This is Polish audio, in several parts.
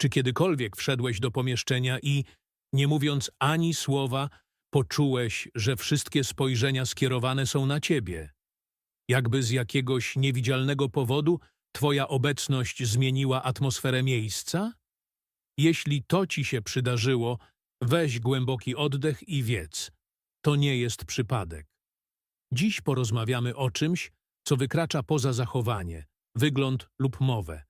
Czy kiedykolwiek wszedłeś do pomieszczenia i, nie mówiąc ani słowa, poczułeś, że wszystkie spojrzenia skierowane są na ciebie? Jakby z jakiegoś niewidzialnego powodu twoja obecność zmieniła atmosferę miejsca? Jeśli to ci się przydarzyło, weź głęboki oddech i wiedz. To nie jest przypadek. Dziś porozmawiamy o czymś, co wykracza poza zachowanie, wygląd lub mowę.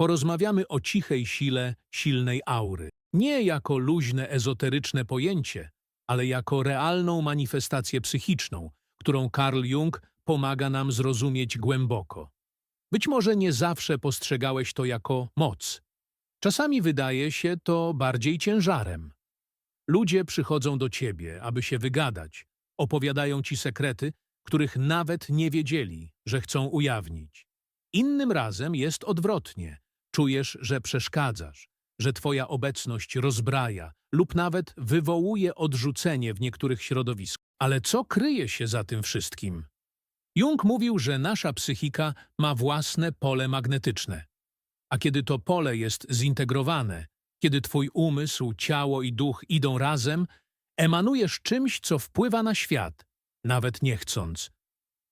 Porozmawiamy o cichej sile silnej aury. Nie jako luźne, ezoteryczne pojęcie, ale jako realną manifestację psychiczną, którą Carl Jung pomaga nam zrozumieć głęboko. Być może nie zawsze postrzegałeś to jako moc. Czasami wydaje się to bardziej ciężarem. Ludzie przychodzą do ciebie, aby się wygadać, opowiadają ci sekrety, których nawet nie wiedzieli, że chcą ujawnić. Innym razem jest odwrotnie. Czujesz, że przeszkadzasz, że twoja obecność rozbraja lub nawet wywołuje odrzucenie w niektórych środowiskach. Ale co kryje się za tym wszystkim? Jung mówił, że nasza psychika ma własne pole magnetyczne. A kiedy to pole jest zintegrowane, kiedy twój umysł, ciało i duch idą razem, emanujesz czymś, co wpływa na świat, nawet nie chcąc.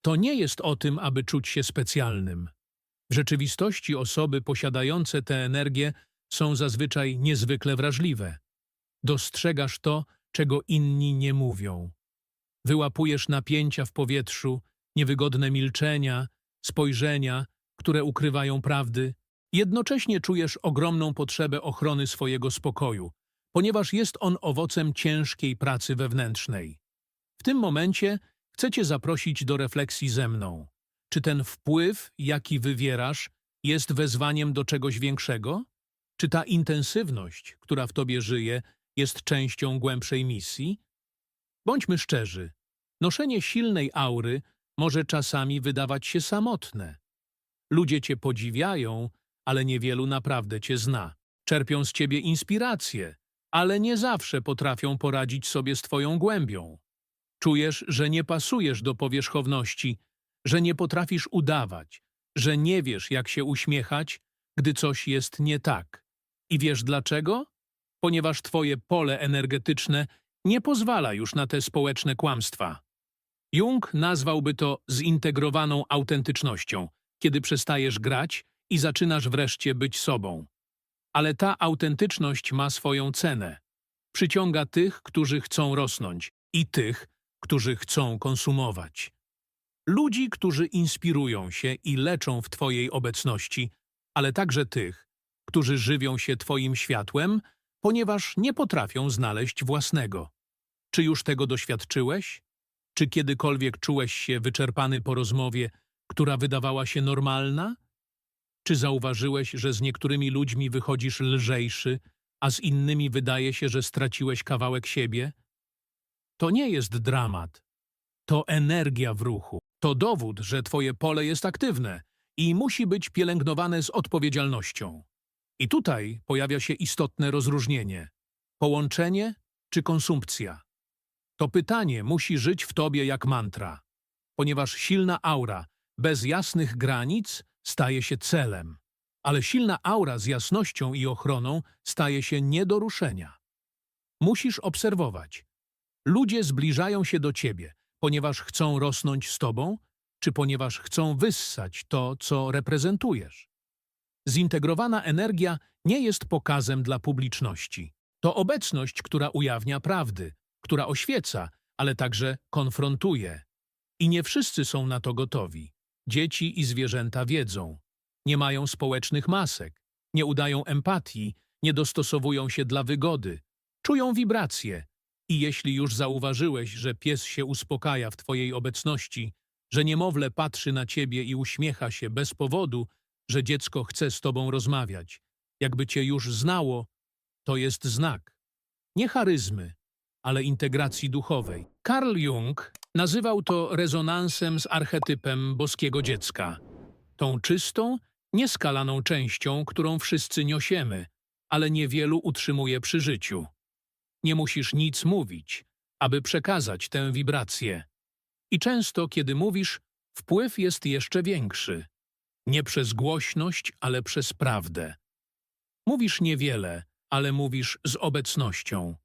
To nie jest o tym, aby czuć się specjalnym. Rzeczywistości osoby posiadające tę energię są zazwyczaj niezwykle wrażliwe. Dostrzegasz to, czego inni nie mówią. Wyłapujesz napięcia w powietrzu, niewygodne milczenia, spojrzenia, które ukrywają prawdy. Jednocześnie czujesz ogromną potrzebę ochrony swojego spokoju, ponieważ jest on owocem ciężkiej pracy wewnętrznej. W tym momencie chcę Cię zaprosić do refleksji ze mną. Czy ten wpływ, jaki wywierasz, jest wezwaniem do czegoś większego? Czy ta intensywność, która w Tobie żyje, jest częścią głębszej misji? Bądźmy szczerzy. Noszenie silnej aury może czasami wydawać się samotne. Ludzie Cię podziwiają, ale niewielu naprawdę Cię zna. Czerpią z Ciebie inspirację, ale nie zawsze potrafią poradzić sobie z Twoją głębią. Czujesz, że nie pasujesz do powierzchowności, że nie potrafisz udawać, że nie wiesz, jak się uśmiechać, gdy coś jest nie tak. I wiesz dlaczego? Ponieważ Twoje pole energetyczne nie pozwala już na te społeczne kłamstwa. Jung nazwałby to zintegrowaną autentycznością, kiedy przestajesz grać i zaczynasz wreszcie być sobą. Ale ta autentyczność ma swoją cenę. Przyciąga tych, którzy chcą rosnąć i tych, którzy chcą konsumować. Ludzi, którzy inspirują się i leczą w Twojej obecności, ale także tych, którzy żywią się Twoim światłem, ponieważ nie potrafią znaleźć własnego. Czy już tego doświadczyłeś? Czy kiedykolwiek czułeś się wyczerpany po rozmowie, która wydawała się normalna? Czy zauważyłeś, że z niektórymi ludźmi wychodzisz lżejszy, a z innymi wydaje się, że straciłeś kawałek siebie? To nie jest dramat. To energia w ruchu. To dowód, że twoje pole jest aktywne i musi być pielęgnowane z odpowiedzialnością. I tutaj pojawia się istotne rozróżnienie. Połączenie czy konsumpcja? To pytanie musi żyć w tobie jak mantra, ponieważ silna aura bez jasnych granic staje się celem, ale silna aura z jasnością i ochroną staje się nie do ruszenia. Musisz obserwować. Ludzie zbliżają się do ciebie, ponieważ chcą rosnąć z tobą, czy ponieważ chcą wyssać to, co reprezentujesz. Zintegrowana energia nie jest pokazem dla publiczności. To obecność, która ujawnia prawdy, która oświeca, ale także konfrontuje. I nie wszyscy są na to gotowi. Dzieci i zwierzęta wiedzą. Nie mają społecznych masek, nie udają empatii, nie dostosowują się dla wygody. Czują wibracje. I jeśli już zauważyłeś, że pies się uspokaja w twojej obecności, że niemowlę patrzy na ciebie i uśmiecha się bez powodu, że dziecko chce z tobą rozmawiać, jakby cię już znało, to jest znak. Nie charyzmy, ale integracji duchowej. Carl Jung nazywał to rezonansem z archetypem boskiego dziecka. Tą czystą, nieskalaną częścią, którą wszyscy niosiemy, ale niewielu utrzymuje przy życiu. Nie musisz nic mówić, aby przekazać tę wibrację. I często, kiedy mówisz, wpływ jest jeszcze większy. Nie przez głośność, ale przez prawdę. Mówisz niewiele, ale mówisz z obecnością.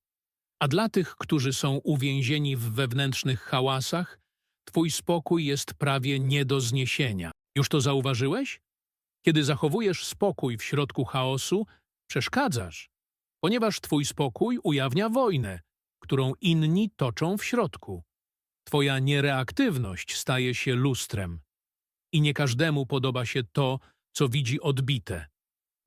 A dla tych, którzy są uwięzieni w wewnętrznych hałasach, twój spokój jest prawie nie do zniesienia. Już to zauważyłeś? Kiedy zachowujesz spokój w środku chaosu, przeszkadzasz, ponieważ twój spokój ujawnia wojnę, którą inni toczą w środku. Twoja niereaktywność staje się lustrem. I nie każdemu podoba się to, co widzi odbite.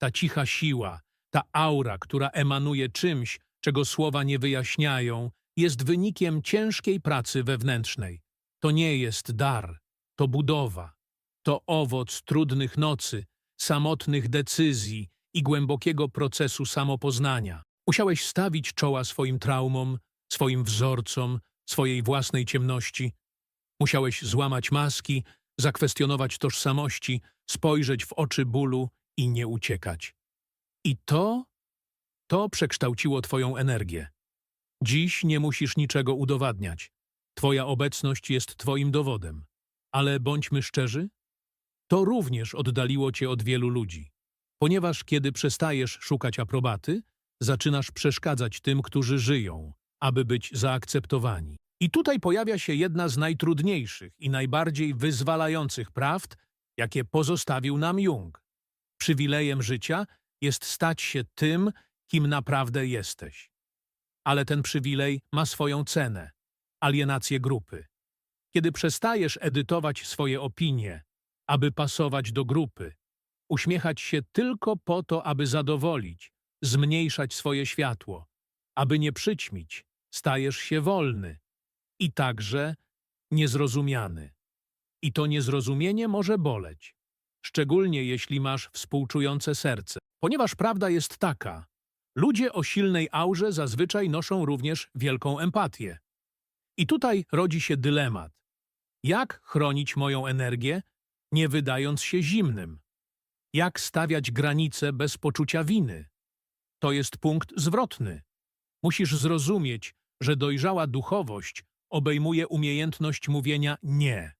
Ta cicha siła, ta aura, która emanuje czymś, czego słowa nie wyjaśniają, jest wynikiem ciężkiej pracy wewnętrznej. To nie jest dar, to budowa. To owoc trudnych nocy, samotnych decyzji i głębokiego procesu samopoznania. Musiałeś stawić czoła swoim traumom, swoim wzorcom, swojej własnej ciemności. Musiałeś złamać maski, zakwestionować tożsamości, spojrzeć w oczy bólu i nie uciekać. I to, to przekształciło Twoją energię. Dziś nie musisz niczego udowadniać. Twoja obecność jest Twoim dowodem. Ale bądźmy szczerzy, to również oddaliło Cię od wielu ludzi. Ponieważ kiedy przestajesz szukać aprobaty, zaczynasz przeszkadzać tym, którzy żyją, aby być zaakceptowani. I tutaj pojawia się jedna z najtrudniejszych i najbardziej wyzwalających prawd, jakie pozostawił nam Jung. Przywilejem życia jest stać się tym, kim naprawdę jesteś. Ale ten przywilej ma swoją cenę alienację grupy. Kiedy przestajesz edytować swoje opinie, aby pasować do grupy, uśmiechać się tylko po to, aby zadowolić, zmniejszać swoje światło, aby nie przyćmić, stajesz się wolny i także niezrozumiany. I to niezrozumienie może boleć, szczególnie jeśli masz współczujące serce. Ponieważ prawda jest taka, ludzie o silnej aurze zazwyczaj noszą również wielką empatię. I tutaj rodzi się dylemat. Jak chronić moją energię, nie wydając się zimnym? Jak stawiać granice bez poczucia winy? To jest punkt zwrotny. Musisz zrozumieć, że dojrzała duchowość obejmuje umiejętność mówienia nie.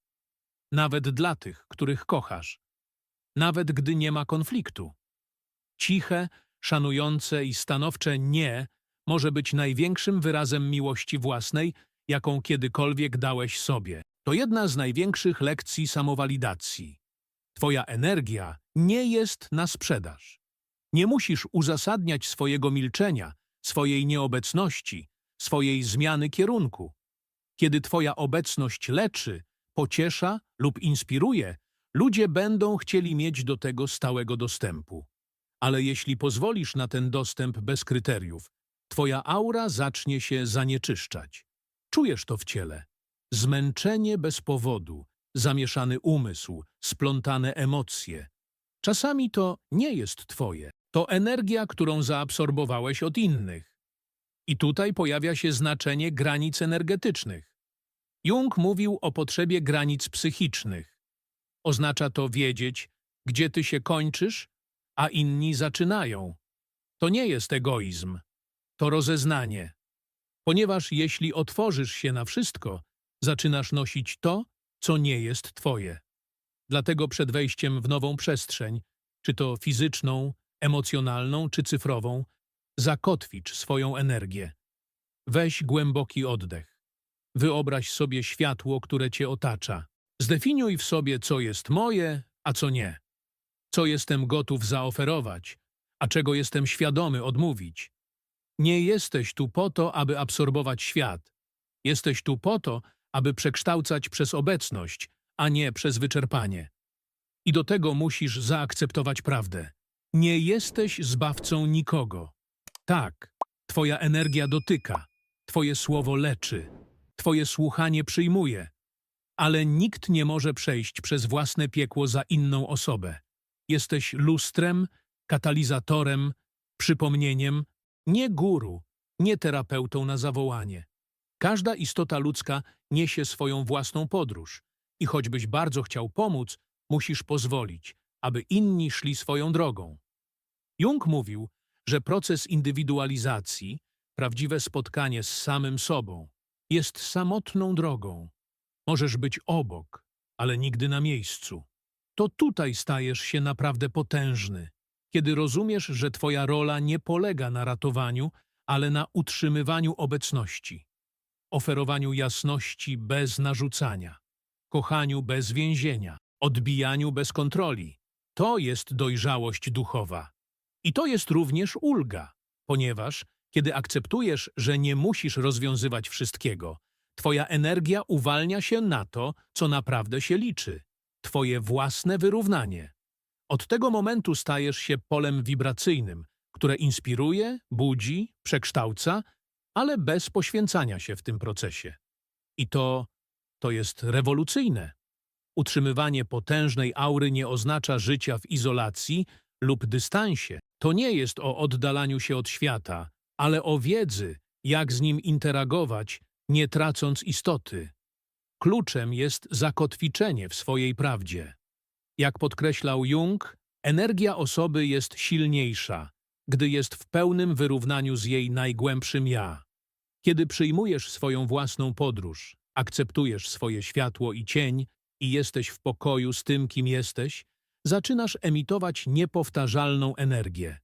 Nawet dla tych, których kochasz. Nawet gdy nie ma konfliktu. Ciche, szanujące i stanowcze nie może być największym wyrazem miłości własnej, jaką kiedykolwiek dałeś sobie. To jedna z największych lekcji samowalidacji. Twoja energia nie jest na sprzedaż. Nie musisz uzasadniać swojego milczenia, swojej nieobecności, swojej zmiany kierunku. Kiedy Twoja obecność leczy, pociesza lub inspiruje, ludzie będą chcieli mieć do tego stałego dostępu. Ale jeśli pozwolisz na ten dostęp bez kryteriów, Twoja aura zacznie się zanieczyszczać. Czujesz to w ciele. Zmęczenie bez powodu, zamieszany umysł, splątane emocje. Czasami to nie jest twoje. To energia, którą zaabsorbowałeś od innych. I tutaj pojawia się znaczenie granic energetycznych. Jung mówił o potrzebie granic psychicznych. Oznacza to wiedzieć, gdzie ty się kończysz, a inni zaczynają. To nie jest egoizm. To rozeznanie. Ponieważ jeśli otworzysz się na wszystko, zaczynasz nosić to, co nie jest twoje. Dlatego przed wejściem w nową przestrzeń, czy to fizyczną, emocjonalną, czy cyfrową, zakotwicz swoją energię. Weź głęboki oddech. Wyobraź sobie światło, które cię otacza. Zdefiniuj w sobie, co jest moje, a co nie. Co jestem gotów zaoferować, a czego jestem świadomy odmówić. Nie jesteś tu po to, aby absorbować świat. Jesteś tu po to, aby przekształcać przez obecność, a nie przez wyczerpanie. I do tego musisz zaakceptować prawdę. Nie jesteś zbawcą nikogo. Tak, twoja energia dotyka, twoje słowo leczy, twoje słuchanie przyjmuje, ale nikt nie może przejść przez własne piekło za inną osobę. Jesteś lustrem, katalizatorem, przypomnieniem, nie guru, nie terapeutą na zawołanie. Każda istota ludzka niesie swoją własną podróż i choćbyś bardzo chciał pomóc, musisz pozwolić, aby inni szli swoją drogą. Jung mówił, że proces indywidualizacji, prawdziwe spotkanie z samym sobą, jest samotną drogą. Możesz być obok, ale nigdy na miejscu. To tutaj stajesz się naprawdę potężny, kiedy rozumiesz, że twoja rola nie polega na ratowaniu, ale na utrzymywaniu obecności, oferowaniu jasności bez narzucania, kochaniu bez więzienia, odbijaniu bez kontroli. To jest dojrzałość duchowa. I to jest również ulga, ponieważ kiedy akceptujesz, że nie musisz rozwiązywać wszystkiego, twoja energia uwalnia się na to, co naprawdę się liczy twoje własne wyrównanie. Od tego momentu stajesz się polem wibracyjnym, które inspiruje, budzi, przekształca, ale bez poświęcania się w tym procesie. I to, to jest rewolucyjne. Utrzymywanie potężnej aury nie oznacza życia w izolacji lub dystansie. To nie jest o oddalaniu się od świata, ale o wiedzy, jak z nim interagować, nie tracąc istoty. Kluczem jest zakotwiczenie w swojej prawdzie. Jak podkreślał Jung, energia osoby jest silniejsza, gdy jest w pełnym wyrównaniu z jej najgłębszym ja. Kiedy przyjmujesz swoją własną podróż, akceptujesz swoje światło i cień i jesteś w pokoju z tym, kim jesteś, zaczynasz emitować niepowtarzalną energię.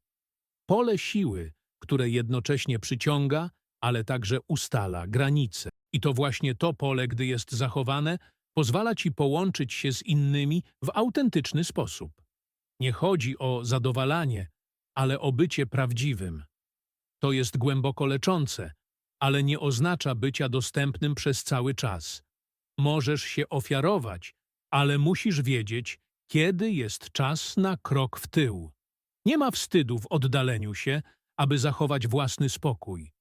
Pole siły, które jednocześnie przyciąga, ale także ustala granice. I to właśnie to pole, gdy jest zachowane, pozwala ci połączyć się z innymi w autentyczny sposób. Nie chodzi o zadowalanie, ale o bycie prawdziwym. To jest głęboko leczące, ale nie oznacza bycia dostępnym przez cały czas. Możesz się ofiarować, ale musisz wiedzieć, kiedy jest czas na krok w tył. Nie ma wstydu w oddaleniu się, aby zachować własny spokój.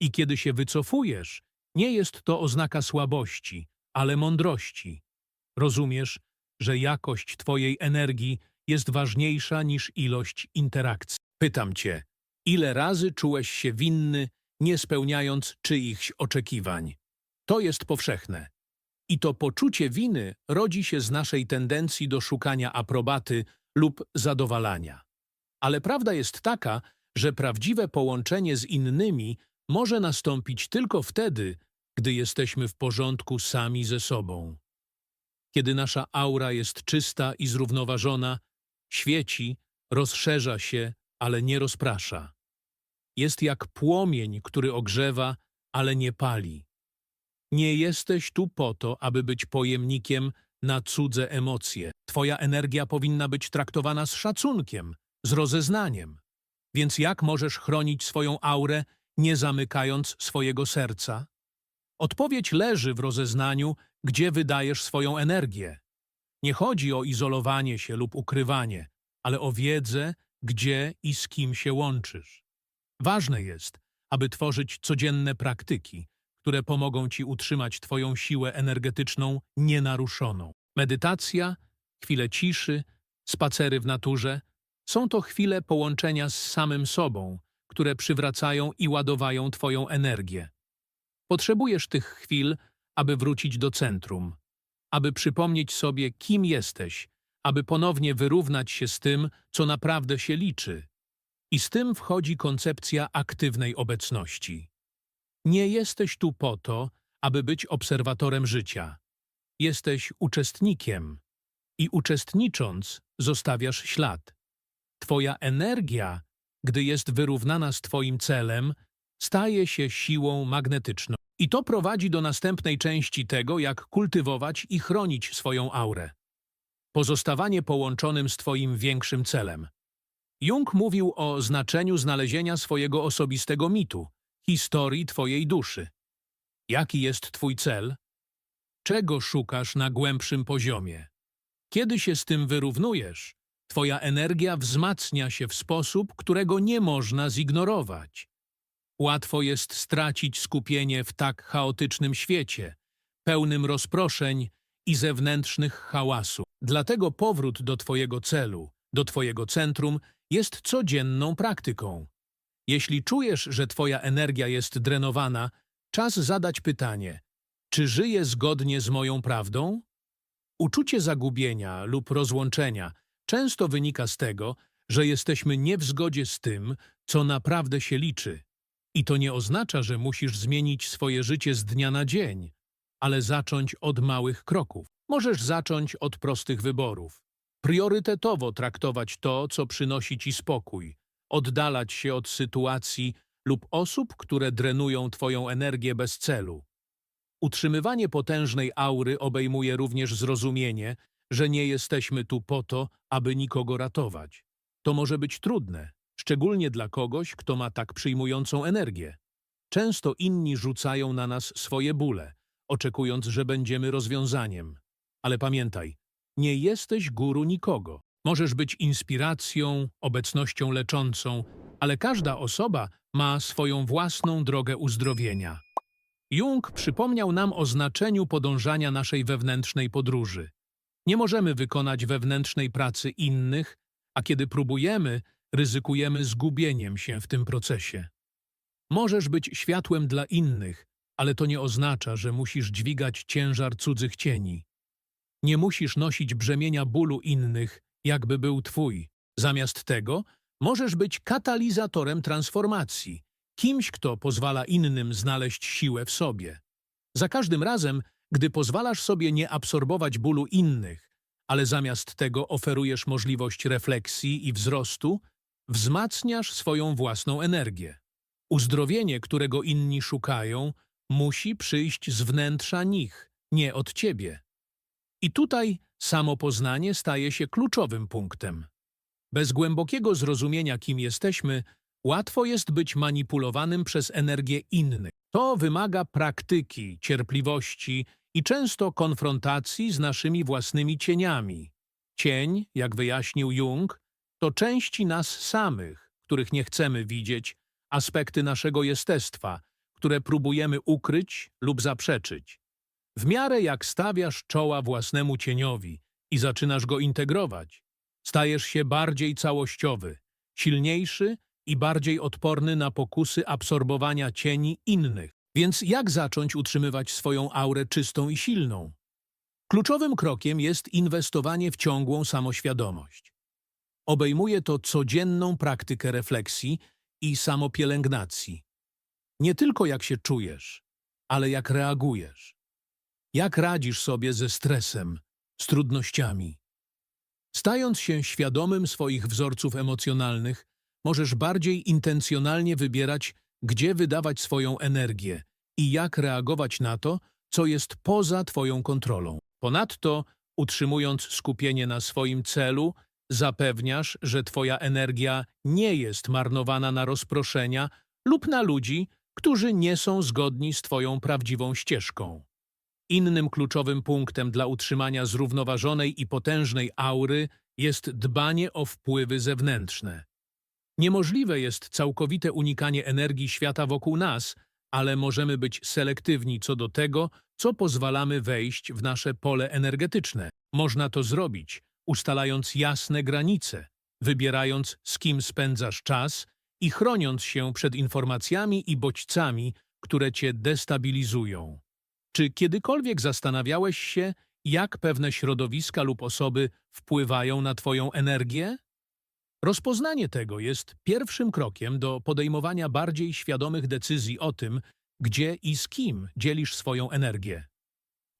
I kiedy się wycofujesz, nie jest to oznaka słabości, ale mądrości. Rozumiesz, że jakość Twojej energii jest ważniejsza niż ilość interakcji. Pytam Cię, ile razy czułeś się winny, nie spełniając czyichś oczekiwań? To jest powszechne. I to poczucie winy rodzi się z naszej tendencji do szukania aprobaty lub zadowalania. Ale prawda jest taka, że prawdziwe połączenie z innymi może nastąpić tylko wtedy, gdy jesteśmy w porządku sami ze sobą. Kiedy nasza aura jest czysta i zrównoważona, świeci, rozszerza się, ale nie rozprasza. Jest jak płomień, który ogrzewa, ale nie pali. Nie jesteś tu po to, aby być pojemnikiem na cudze emocje. Twoja energia powinna być traktowana z szacunkiem, z rozeznaniem. Więc jak możesz chronić swoją aurę, nie zamykając swojego serca? Odpowiedź leży w rozeznaniu, gdzie wydajesz swoją energię. Nie chodzi o izolowanie się lub ukrywanie, ale o wiedzę, gdzie i z kim się łączysz. Ważne jest, aby tworzyć codzienne praktyki, które pomogą Ci utrzymać Twoją siłę energetyczną nienaruszoną. Medytacja, chwile ciszy, spacery w naturze są to chwile połączenia z samym sobą, które przywracają i ładowają Twoją energię. Potrzebujesz tych chwil, aby wrócić do centrum, aby przypomnieć sobie, kim jesteś, aby ponownie wyrównać się z tym, co naprawdę się liczy. I z tym wchodzi koncepcja aktywnej obecności. Nie jesteś tu po to, aby być obserwatorem życia. Jesteś uczestnikiem i uczestnicząc zostawiasz ślad. Twoja energia, gdy jest wyrównana z Twoim celem, staje się siłą magnetyczną. I to prowadzi do następnej części tego, jak kultywować i chronić swoją aurę. Pozostawanie połączonym z Twoim większym celem. Jung mówił o znaczeniu znalezienia swojego osobistego mitu, historii Twojej duszy. Jaki jest Twój cel? Czego szukasz na głębszym poziomie? Kiedy się z tym wyrównujesz, Twoja energia wzmacnia się w sposób, którego nie można zignorować. Łatwo jest stracić skupienie w tak chaotycznym świecie, pełnym rozproszeń i zewnętrznych hałasów. Dlatego powrót do Twojego celu, do Twojego centrum jest codzienną praktyką. Jeśli czujesz, że Twoja energia jest drenowana, czas zadać pytanie, czy żyję zgodnie z moją prawdą? Uczucie zagubienia lub rozłączenia często wynika z tego, że jesteśmy nie w zgodzie z tym, co naprawdę się liczy. I to nie oznacza, że musisz zmienić swoje życie z dnia na dzień, ale zacząć od małych kroków. Możesz zacząć od prostych wyborów. priorytetowo traktować to, co przynosi ci spokój, oddalać się od sytuacji lub osób, które drenują twoją energię bez celu. Utrzymywanie potężnej aury obejmuje również zrozumienie, że nie jesteśmy tu po to, aby nikogo ratować. To może być trudne, szczególnie dla kogoś, kto ma tak przyjmującą energię. Często inni rzucają na nas swoje bóle, oczekując, że będziemy rozwiązaniem. Ale pamiętaj, nie jesteś guru nikogo. Możesz być inspiracją, obecnością leczącą, ale każda osoba ma swoją własną drogę uzdrowienia. Jung przypomniał nam o znaczeniu podążania naszej wewnętrznej podróży. Nie możemy wykonać wewnętrznej pracy innych, a kiedy próbujemy, ryzykujemy zgubieniem się w tym procesie. Możesz być światłem dla innych, ale to nie oznacza, że musisz dźwigać ciężar cudzych cieni. Nie musisz nosić brzemienia bólu innych, jakby był twój. Zamiast tego możesz być katalizatorem transformacji, kimś, kto pozwala innym znaleźć siłę w sobie. Za każdym razem, gdy pozwalasz sobie nie absorbować bólu innych, ale zamiast tego oferujesz możliwość refleksji i wzrostu, wzmacniasz swoją własną energię. Uzdrowienie, którego inni szukają, musi przyjść z wnętrza nich, nie od ciebie. I tutaj samopoznanie staje się kluczowym punktem. Bez głębokiego zrozumienia, kim jesteśmy, łatwo jest być manipulowanym przez energię innych. To wymaga praktyki, cierpliwości i często konfrontacji z naszymi własnymi cieniami. Cień, jak wyjaśnił Jung, to części nas samych, których nie chcemy widzieć, aspekty naszego jestestwa, które próbujemy ukryć lub zaprzeczyć. W miarę jak stawiasz czoła własnemu cieniowi i zaczynasz go integrować, stajesz się bardziej całościowy, silniejszy i bardziej odporny na pokusy absorbowania cieni innych. Więc jak zacząć utrzymywać swoją aurę czystą i silną? Kluczowym krokiem jest inwestowanie w ciągłą samoświadomość. Obejmuje to codzienną praktykę refleksji i samopielęgnacji. Nie tylko jak się czujesz, ale jak reagujesz. Jak radzisz sobie ze stresem, z trudnościami. Stając się świadomym swoich wzorców emocjonalnych, możesz bardziej intencjonalnie wybierać, gdzie wydawać swoją energię i jak reagować na to, co jest poza Twoją kontrolą. Ponadto, utrzymując skupienie na swoim celu, zapewniasz, że Twoja energia nie jest marnowana na rozproszenia lub na ludzi, którzy nie są zgodni z Twoją prawdziwą ścieżką. Innym kluczowym punktem dla utrzymania zrównoważonej i potężnej aury jest dbanie o wpływy zewnętrzne. Niemożliwe jest całkowite unikanie energii świata wokół nas, ale możemy być selektywni co do tego, co pozwalamy wejść w nasze pole energetyczne. Można to zrobić, ustalając jasne granice, wybierając z kim spędzasz czas i chroniąc się przed informacjami i bodźcami, które cię destabilizują. Czy kiedykolwiek zastanawiałeś się, jak pewne środowiska lub osoby wpływają na Twoją energię? Rozpoznanie tego jest pierwszym krokiem do podejmowania bardziej świadomych decyzji o tym, gdzie i z kim dzielisz swoją energię.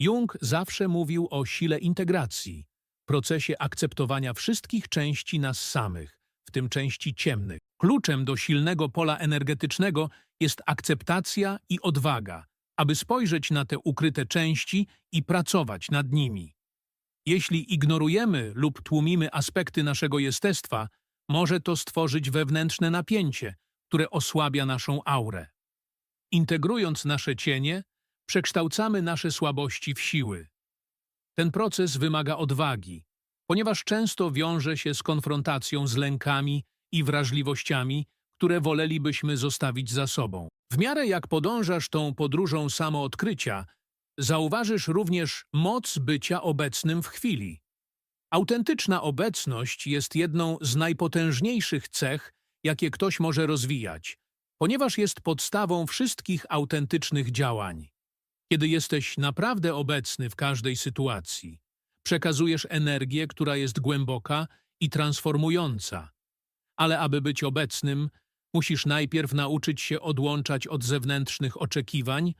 Jung zawsze mówił o sile integracji, procesie akceptowania wszystkich części nas samych, w tym części ciemnych. Kluczem do silnego pola energetycznego jest akceptacja i odwaga, aby spojrzeć na te ukryte części i pracować nad nimi. Jeśli ignorujemy lub tłumimy aspekty naszego jestestwa, może to stworzyć wewnętrzne napięcie, które osłabia naszą aurę. Integrując nasze cienie, przekształcamy nasze słabości w siły. Ten proces wymaga odwagi, ponieważ często wiąże się z konfrontacją z lękami i wrażliwościami, które wolelibyśmy zostawić za sobą. W miarę jak podążasz tą podróżą samoodkrycia, zauważysz również moc bycia obecnym w chwili. Autentyczna obecność jest jedną z najpotężniejszych cech, jakie ktoś może rozwijać, ponieważ jest podstawą wszystkich autentycznych działań. Kiedy jesteś naprawdę obecny w każdej sytuacji, przekazujesz energię, która jest głęboka i transformująca. Ale aby być obecnym, musisz najpierw nauczyć się odłączać od zewnętrznych oczekiwań,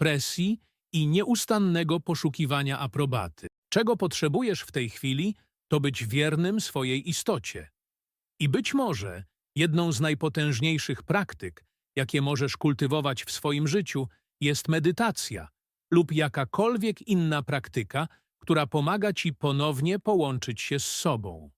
presji i nieustannego poszukiwania aprobaty. Czego potrzebujesz w tej chwili, to być wiernym swojej istocie. I być może jedną z najpotężniejszych praktyk, jakie możesz kultywować w swoim życiu, jest medytacja lub jakakolwiek inna praktyka, która pomaga ci ponownie połączyć się z sobą.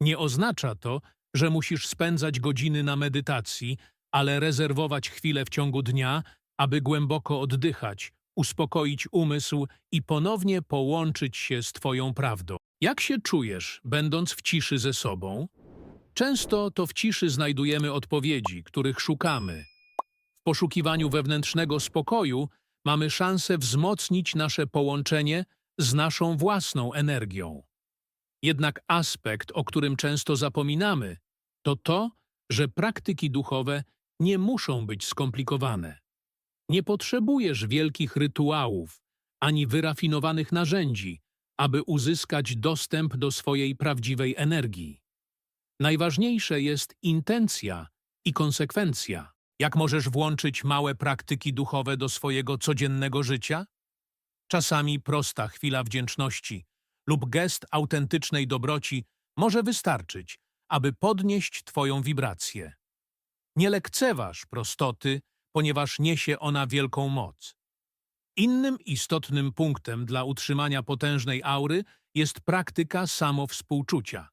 Nie oznacza to, że musisz spędzać godziny na medytacji, ale rezerwować chwilę w ciągu dnia, aby głęboko oddychać, uspokoić umysł i ponownie połączyć się z Twoją prawdą. Jak się czujesz, będąc w ciszy ze sobą? Często to w ciszy znajdujemy odpowiedzi, których szukamy. W poszukiwaniu wewnętrznego spokoju mamy szansę wzmocnić nasze połączenie z naszą własną energią. Jednak aspekt, o którym często zapominamy, to to, że praktyki duchowe nie muszą być skomplikowane. Nie potrzebujesz wielkich rytuałów ani wyrafinowanych narzędzi, aby uzyskać dostęp do swojej prawdziwej energii. Najważniejsze jest intencja i konsekwencja. Jak możesz włączyć małe praktyki duchowe do swojego codziennego życia? Czasami prosta chwila wdzięczności lub gest autentycznej dobroci może wystarczyć, aby podnieść Twoją wibrację. Nie lekceważ prostoty, ponieważ niesie ona wielką moc. Innym istotnym punktem dla utrzymania potężnej aury jest praktyka samowspółczucia.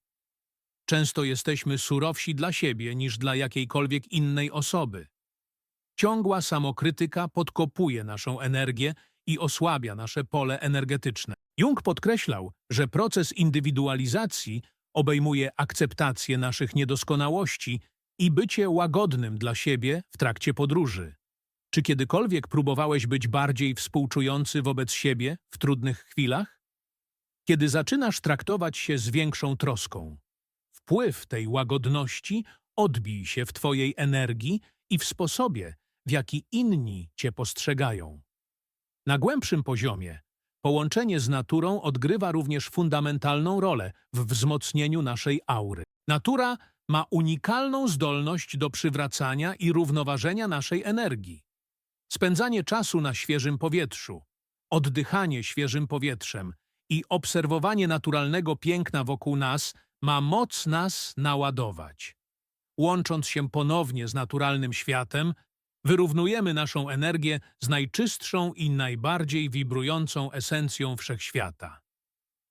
Często jesteśmy surowsi dla siebie niż dla jakiejkolwiek innej osoby. Ciągła samokrytyka podkopuje naszą energię i osłabia nasze pole energetyczne. Jung podkreślał, że proces indywidualizacji obejmuje akceptację naszych niedoskonałości i bycie łagodnym dla siebie w trakcie podróży. Czy kiedykolwiek próbowałeś być bardziej współczujący wobec siebie w trudnych chwilach? Kiedy zaczynasz traktować się z większą troską, wpływ tej łagodności odbij się w Twojej energii i w sposobie, w jaki inni Cię postrzegają. Na głębszym poziomie połączenie z naturą odgrywa również fundamentalną rolę w wzmocnieniu naszej aury. Natura ma unikalną zdolność do przywracania i równoważenia naszej energii. Spędzanie czasu na świeżym powietrzu, oddychanie świeżym powietrzem i obserwowanie naturalnego piękna wokół nas ma moc nas naładować. Łącząc się ponownie z naturalnym światem, wyrównujemy naszą energię z najczystszą i najbardziej wibrującą esencją wszechświata.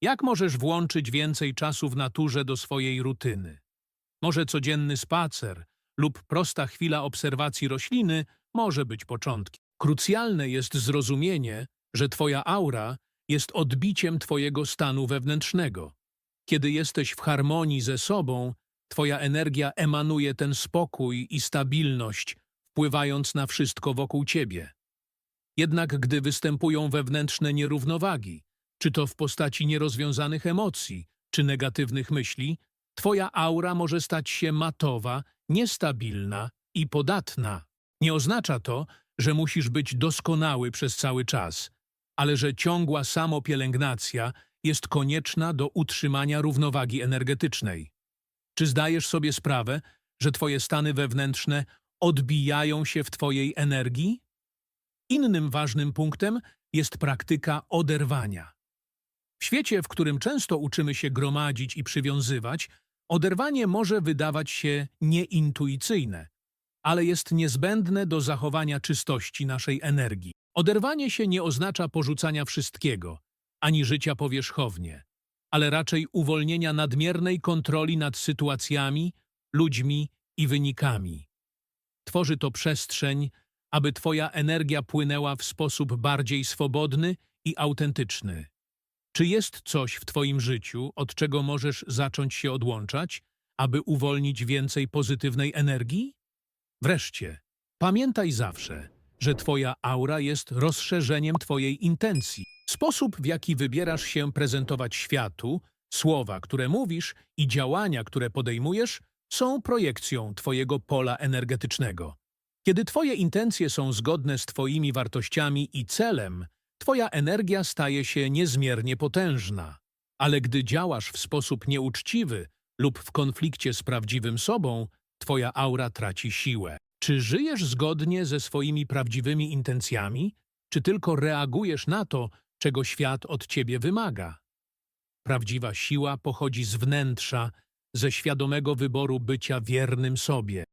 Jak możesz włączyć więcej czasu w naturze do swojej rutyny? Może codzienny spacer lub prosta chwila obserwacji rośliny może być początkiem. Krucjalne jest zrozumienie, że Twoja aura jest odbiciem Twojego stanu wewnętrznego. Kiedy jesteś w harmonii ze sobą, Twoja energia emanuje ten spokój i stabilność, wpływając na wszystko wokół Ciebie. Jednak gdy występują wewnętrzne nierównowagi, czy to w postaci nierozwiązanych emocji, czy negatywnych myśli, Twoja aura może stać się matowa, niestabilna i podatna. Nie oznacza to, że musisz być doskonały przez cały czas, ale że ciągła samopielęgnacja jest konieczna do utrzymania równowagi energetycznej. Czy zdajesz sobie sprawę, że Twoje stany wewnętrzne odbijają się w Twojej energii? Innym ważnym punktem jest praktyka oderwania. W świecie, w którym często uczymy się gromadzić i przywiązywać, oderwanie może wydawać się nieintuicyjne, ale jest niezbędne do zachowania czystości naszej energii. Oderwanie się nie oznacza porzucania wszystkiego, ani życia powierzchownie, ale raczej uwolnienia nadmiernej kontroli nad sytuacjami, ludźmi i wynikami. Tworzy to przestrzeń, aby Twoja energia płynęła w sposób bardziej swobodny i autentyczny. Czy jest coś w Twoim życiu, od czego możesz zacząć się odłączać, aby uwolnić więcej pozytywnej energii? Wreszcie, pamiętaj zawsze, że Twoja aura jest rozszerzeniem Twojej intencji. Sposób, w jaki wybierasz się prezentować światu, słowa, które mówisz i działania, które podejmujesz, są projekcją Twojego pola energetycznego. Kiedy Twoje intencje są zgodne z Twoimi wartościami i celem, Twoja energia staje się niezmiernie potężna. Ale gdy działasz w sposób nieuczciwy lub w konflikcie z prawdziwym sobą, Twoja aura traci siłę. Czy żyjesz zgodnie ze swoimi prawdziwymi intencjami, czy tylko reagujesz na to, czego świat od Ciebie wymaga? Prawdziwa siła pochodzi z wnętrza, ze świadomego wyboru bycia wiernym sobie.